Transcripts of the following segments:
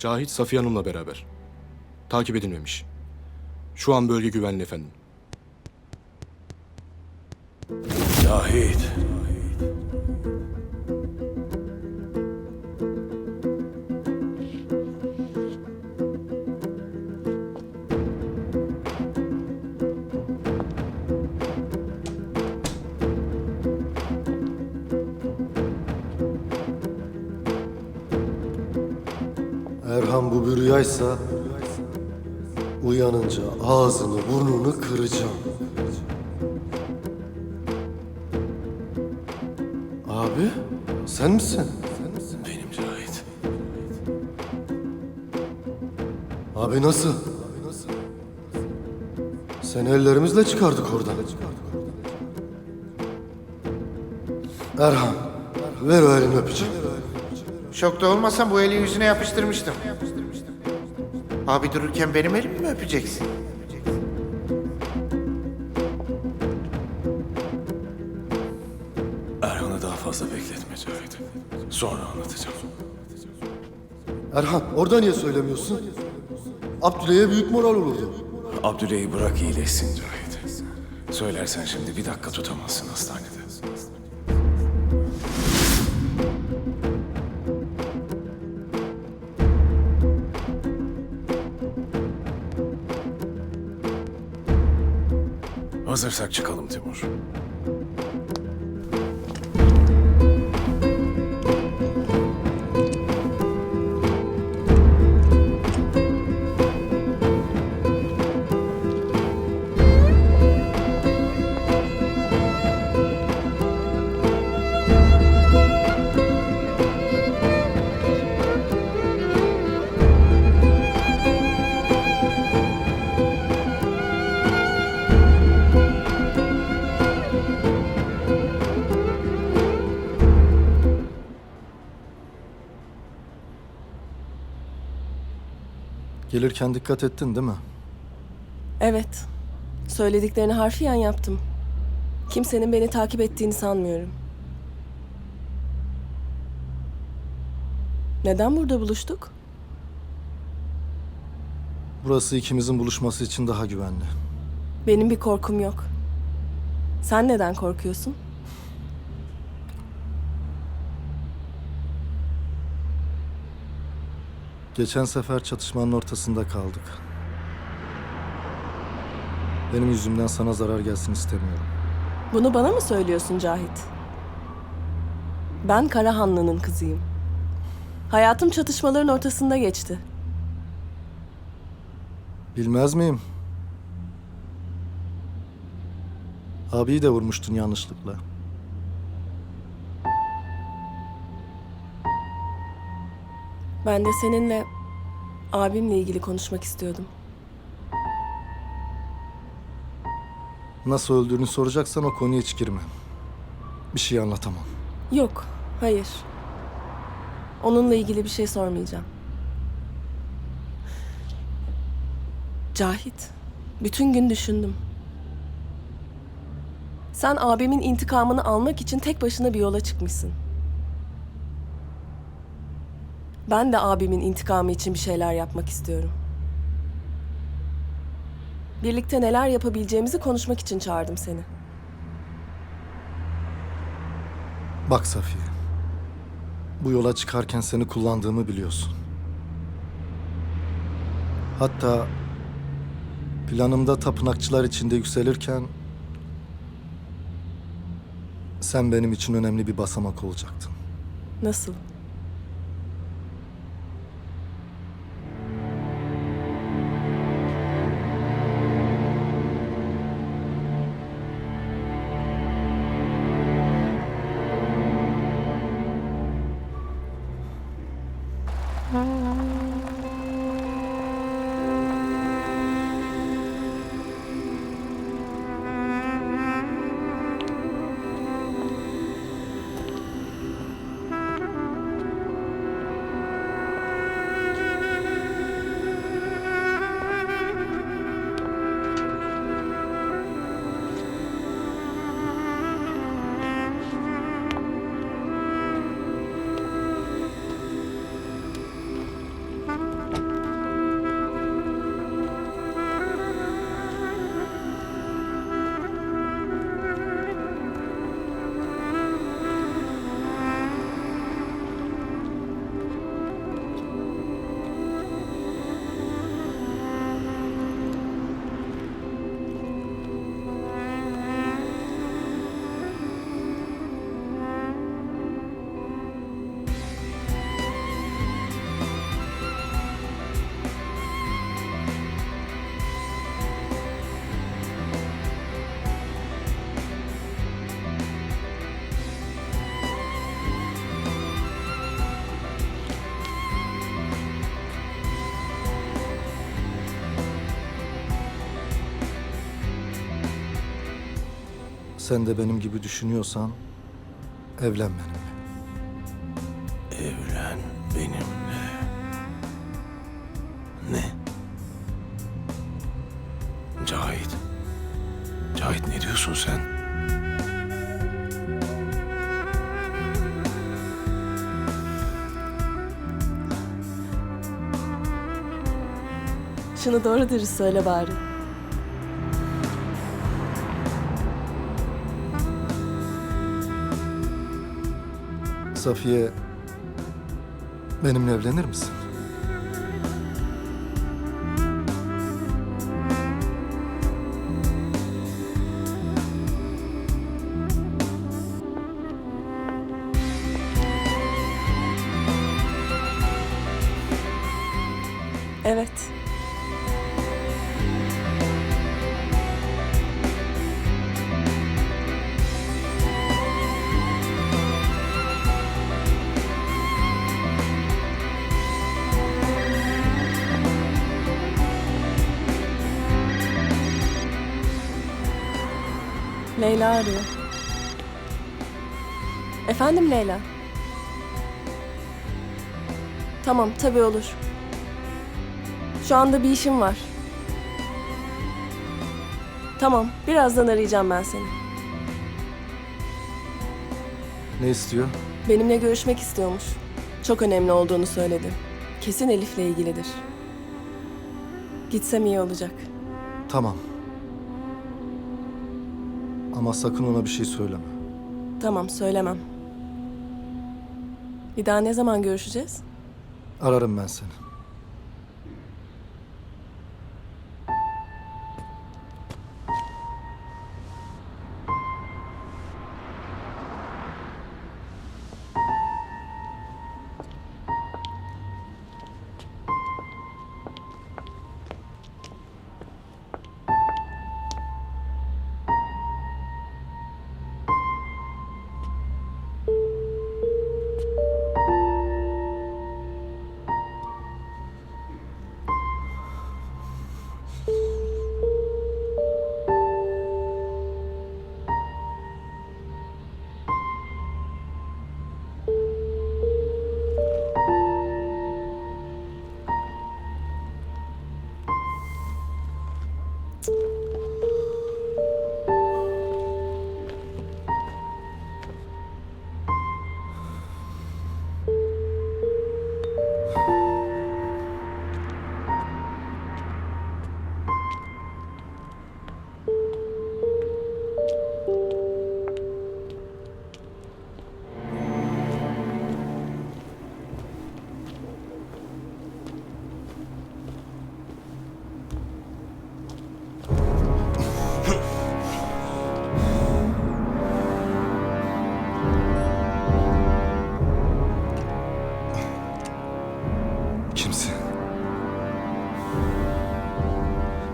Cahit Safiye Hanım'la beraber. Takip edilmemiş. Şu an bölge güvenli efendim. Cahit. Erhan bu bir rüyaysa uyanınca ağzını burnunu kıracağım. Abi sen misin? Benim Cahit. Abi nasıl? Seni ellerimizle çıkardık oradan. Erhan ver o elini öpeceğim. Şokta olmasam bu eli yüzüne yapıştırmıştım. Abi dururken benim elimi mi öpeceksin? Erhan'ı daha fazla bekletme Cahit. Sonra anlatacağım. Erhan orada niye söylemiyorsun? Abdüley'e büyük moral olurdu. Abdüley'i bırak iyileşsin Cahit. Söylersen şimdi bir dakika tutamazsın hastanede. Hazırsak çıkalım Timur. Gelirken dikkat ettin değil mi? Evet. Söylediklerini harfiyen yaptım. Kimsenin beni takip ettiğini sanmıyorum. Neden burada buluştuk? Burası ikimizin buluşması için daha güvenli. Benim bir korkum yok. Sen neden korkuyorsun? Geçen sefer çatışmanın ortasında kaldık. Benim yüzümden sana zarar gelsin istemiyorum. Bunu bana mı söylüyorsun Cahit? Ben Karahanlı'nın kızıyım. Hayatım çatışmaların ortasında geçti. Bilmez miyim? Abiyi de vurmuştun yanlışlıkla. Ben de seninle abimle ilgili konuşmak istiyordum. Nasıl öldüğünü soracaksan o konuya hiç girme. Bir şey anlatamam. Yok, hayır. Onunla ilgili bir şey sormayacağım. Cahit, bütün gün düşündüm. Sen abimin intikamını almak için tek başına bir yola çıkmışsın. Ben de abimin intikamı için bir şeyler yapmak istiyorum. Birlikte neler yapabileceğimizi konuşmak için çağırdım seni. Bak Safiye. Bu yola çıkarken seni kullandığımı biliyorsun. Hatta planımda tapınakçılar içinde yükselirken sen benim için önemli bir basamak olacaktın. Nasıl? Sen de benim gibi düşünüyorsan evlen benimle. Evlen benimle. Ne? Cahit. Cahit ne diyorsun sen? Şunu doğru dürüst söyle bari. Safiye benimle evlenir misin? Evet. Leyla arıyor. Efendim Leyla? Tamam, tabii olur. Şu anda bir işim var. Tamam, birazdan arayacağım ben seni. Ne istiyor? Benimle görüşmek istiyormuş. Çok önemli olduğunu söyledi. Kesin Elif'le ilgilidir. Gitsem iyi olacak. Tamam. Ama sakın ona bir şey söyleme. Tamam, söylemem. Bir daha ne zaman görüşeceğiz? Ararım ben seni.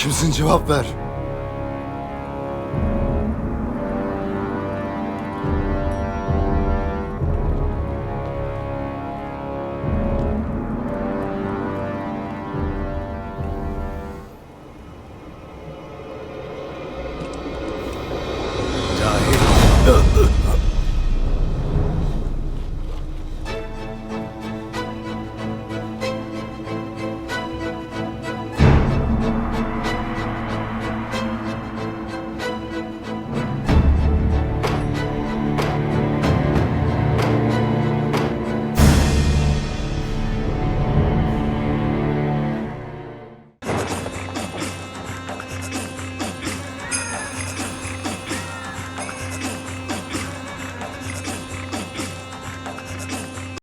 Kimsin cevap ver.